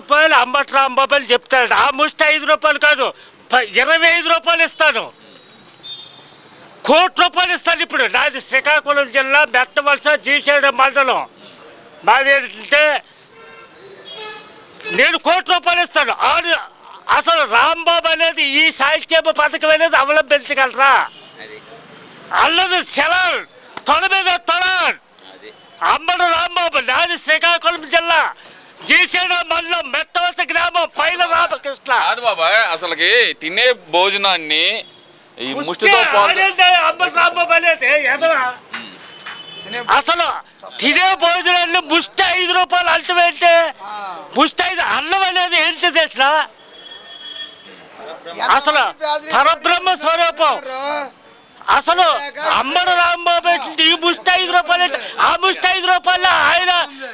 రూపాయలు అంబటి రాంబాబు అని చెప్తాడు. ఆ ముష్టి ఐదు రూపాయలు కాదు ఇరవై ఐదు రూపాయలు ఇస్తాను. కోటి రూపాయలు ఇస్తాను ఇప్పుడు. నాది శ్రీకాకుళం జిల్లా మెట్టవలస జీసేడ మండలం. మాది ఏంటంటే నేను కోటి రూపాయలు ఇస్తాను. ఆడు అసలు రాంబాబు అనేది ఈ సాహిత్యమ పథకం అనేది అవలంబించగలరా? అల్లది సెలల్ తొడ మీద తొడ అది. అమ్మడు రాంబాబు నాది శ్రీకాకుళం జిల్లా. జీసేడ మండలం మెట్టవలస గ్రామం? పైన రామకృష్ణ కాదు బాబాయ్ అసలుకి తినే భోజనాన్ని ఈ ముష్టితో అనేది ఎదవా? అసలు తినే భోజనాన్ని ముష్టి ఐదు రూపాయలు అంటమేంటి ముష్టి ఐదు అన్నం అనేది ఏంటి తెలిసిన? అసలు పరబ్రహ్మ స్వరూపం. అసలు అమ్మడు రాంబాబు ఏంటి ఈ ముష్టి ఐదు రూపాయలు ఏంటి? ఆ ముష్టి ఐదు రూపాయలు ఆయన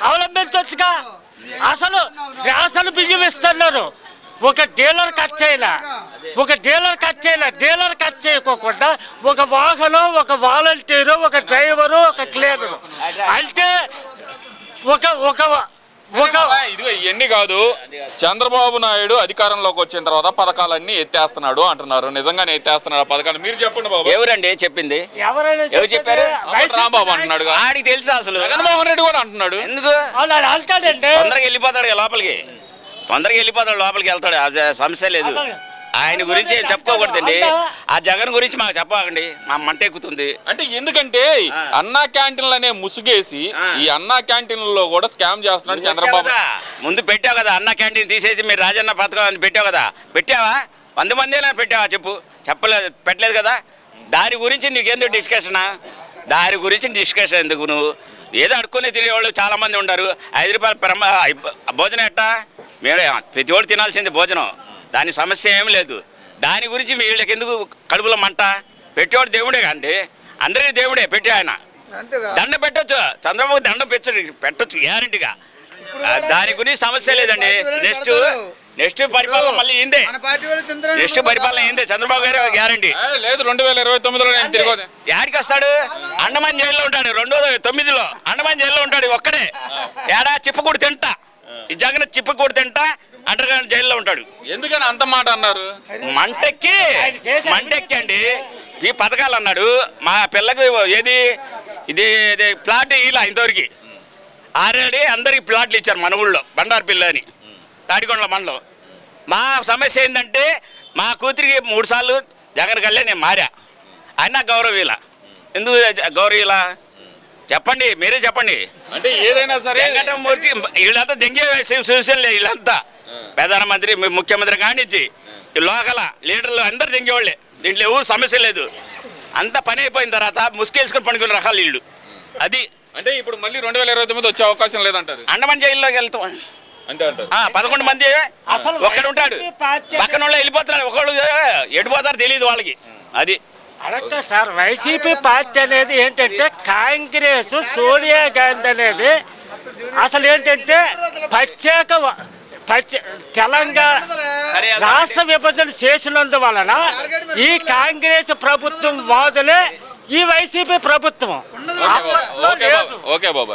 అవలంబించవచ్చుగా? అసలు అసలు బియ్యం ఇస్తున్నారు. ఒక డీలర్ కట్ చేయలే ఒక డీలర్ కట్ చేయలే డీలర్ కట్ చేయకోకుండా ఒక వాహనం ఒక వాలంటీరు ఒక డ్రైవరు ఒక క్లీనరు. అంటే ఒక ఒక ఇదిగో ఇవన్నీ కాదు. చంద్రబాబు నాయుడు అధికారంలోకి వచ్చిన తర్వాత పథకాలన్నీ ఎత్తేస్తున్నాడు అంటున్నారు. నిజంగానే ఎత్తేస్తున్నాడు పథకాలు మీరు చెప్పండి బాబు. ఎవరండి? చెప్పింది? ఎవరు చెప్పారు? రాంబాబు అంటున్నాడు ఆడికి తెలుసు అసలు? జగన్మోహన్ రెడ్డి కూడా అంటున్నాడు. ఎందుకు? తొందరగా వెళ్ళిపోతాడు లోపలికి. తొందరగా వెళ్ళిపోతాడు లోపలికి వెళ్తాడు. అది సమస్య లేదు. ఆయన గురించి ఏం చెప్పుకోకూడదండి. ఆ జగన్ గురించి మాకు చెప్పకండి. మా మంట ఎక్కుతుంది అంటే ఎందుకంటే అన్నా క్యాంటీన్లు అనే ముసుగేసి. ఈ అన్నా క్యాంటీన్లలో కూడా స్కామ్ చేస్తున్నాడు చంద్రబాబు. కదా, ముందు పెట్టావు కదా అన్న క్యాంటీన్ తీసేసి మీరు రాజన్న పథకం అని పెట్టావు కదా. పెట్టావా? వంద మందిలో పెట్టావా చెప్పు. చెప్పలేదు పెట్టలేదు కదా. దాని గురించి నీకెందుకు డిస్కషనా? దాని గురించి డిస్కషన్ ఎందుకు నువ్వు? ఏదో అడుక్కుని తినేవాళ్ళు చాలా మంది ఉన్నారు ఐదు రూపాయలు ప్రమ భోజనం ఎట్టా? మీరే ప్రతి ఒళ్ళు తినాల్సింది భోజనం. దాని సమస్య ఏం లేదు. దాని గురించి మీ వీళ్ళకి ఎందుకు కడుపులో మంట? పెట్టేవాడు దేవుడే కండి. అందరికీ దేవుడే పెట్టే ఆయన. అంతేగా? దండ పెట్టొచ్చు. చంద్రబాబు దండం పెట్టచ్చు పెట్టొచ్చు గ్యారంటీగా. దాని గురించి సమస్య లేదండి. నెక్స్ట్ నెక్స్ట్ పరిపాలన మళ్ళీ ఇందే. మన పార్టీ వాళ్ళు తింటారు నెక్స్ట్ పరిపాలన ఏందే చంద్రబాబు గారు గ్యారంటీ. ఏ, లేదు రెండు వేల ఇరవై తొమ్మిదిలో నేను తిరిగి యాడికి వస్తాడు? అండమాన్ జైల్లో ఉంటాడు. రెండో తొమ్మిదిలో అండమాన్ జైల్లో ఉంటాడు ఒక్కడే. ఏడా చిప్పకూడు తింటా. జగన్ చిప్పకూడు తింటా అండర్ గ్రౌండ్ జైల్లో ఉంటాడు. ఎందుకని అంత మాట అన్నారు? మంటెక్కి మంటెక్కి అండి ఈ పథకాలు అన్నాడు మా పిల్లకి ఏది ఇది ఇది ప్లాట్ ఇలా ఇంతవరకు. ఆల్రెడీ అందరికి ప్లాట్లు ఇచ్చారు మన ఊళ్ళో బండారు పిల్ల అని తాడికొండల మండలం. మా సమస్య ఏంటంటే మా కూతురికి మూడు సార్లు జగన్ కళ్ళే నేను మారా. ఆయన గౌరవ ఇలా ఎందుకు జ- గౌరవ ఇలా చెప్పండి మీరే చెప్పండి. అంటే ఏదైనా సరే వెంకటమూర్తి వీళ్ళంతా దెంగే శివసేనలే వీళ్ళంతా. ప్రధానమంత్రి ముఖ్యమంత్రి కానిచ్చి ఈ లోకల లీడర్లు అందరు దెంగేవాళ్ళే. దీంట్లో ఎవరు సమస్య లేదు. అంత పని అయిపోయిన తర్వాత ముసుకేసుకొని పండుకునే రకాలు వీళ్ళు. అది అంటే ఇప్పుడు మళ్ళీ రెండు వేల ఇరవై తొమ్మిది వచ్చే అవకాశం లేదంటారు. అండమాన్ జైల్లోకి వెళ్తాం. అంతే అంటారు. ఆ, పదకొండు మంది అసలు ఒక్కడు ఉంటాడు పక్కన వాళ్ళు వెళ్ళిపోతున్నారు. ఒకళ్ళు ఎడిపోతారు తెలియదు వాళ్ళకి. అది అడగ సార్ వైసీపీ పార్టీ అనేది ఏంటంటే కాంగ్రెస్ సోనియా గాంధీ అనేది అసలు ఏంటంటే ప్రత్యేక తెలంగాణ రాష్ట్ర విభజన చేసినందువలన ఈ కాంగ్రెస్ ప్రభుత్వం వాదులే ఈ వైసీపీ ప్రభుత్వం. ఓకే బాబా